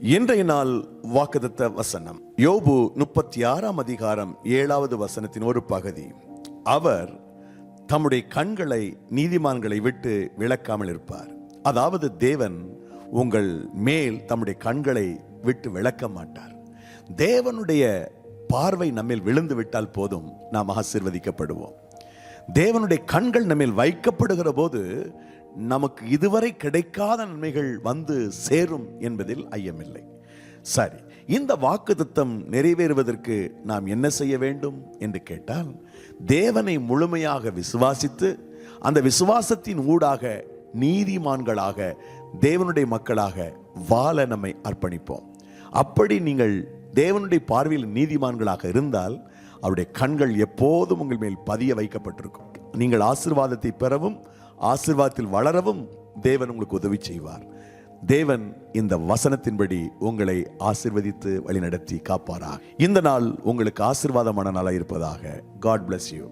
இன்றைய நாள் வாக்குதத்த வசனம். யோபு முப்பத்தி ஆறாம் அதிகாரம் ஏழாவது வசனத்தின் ஒரு பகுதி. அவர் தம்முடைய கண்களை நீதிமான்களை விட்டு விளக்காமல் இருப்பார். அதாவது தேவன் உங்கள் மேல் தம்முடைய கண்களை விட்டு விளக்க மாட்டார். தேவனுடைய பார்வை நம்மில் விழுந்து விட்டால் போதும் நாம் ஆசீர்வதிக்கப்படுவோம். தேவனுடைய கண்கள் நம்மில் வைக்கப்படுகிற போது நமக்கு இதுவரை கிடைக்காத நன்மைகள் வந்து சேரும் என்பதில் ஐயமில்லை. சரி இந்த வாக்கு தத்தம் நிறைவேறுவதற்கு நாம் என்ன செய்ய வேண்டும் என்று கேட்டால் தேவனை முழுமையாக விசுவாசித்து அந்த விசுவாசத்தின் ஊடாக நீதிமான்களாக தேவனுடைய மக்களாக வாழ நம்மை அர்ப்பணிப்போம். அப்படி நீங்கள் தேவனுடைய பார்வையில் நீதிமான்களாக இருந்தால் அவருடைய கண்கள் எப்போதும் உங்கள் மேல் பதிய வைக்கப்பட்டிருக்கும். நீங்கள் ஆசிர்வாதத்தை பெறவும் ஆசிர்வாதத்தில் வளரவும் தேவன் உங்களுக்கு உதவி செய்வார். தேவன் இந்த வசனத்தின்படி உங்களை ஆசிர்வதித்து வழிநடத்தி காப்பாரா இந்த நாள் உங்களுக்கு ஆசிர்வாதமான நாளாக இருப்பதாக காட் பிளஸ் யூ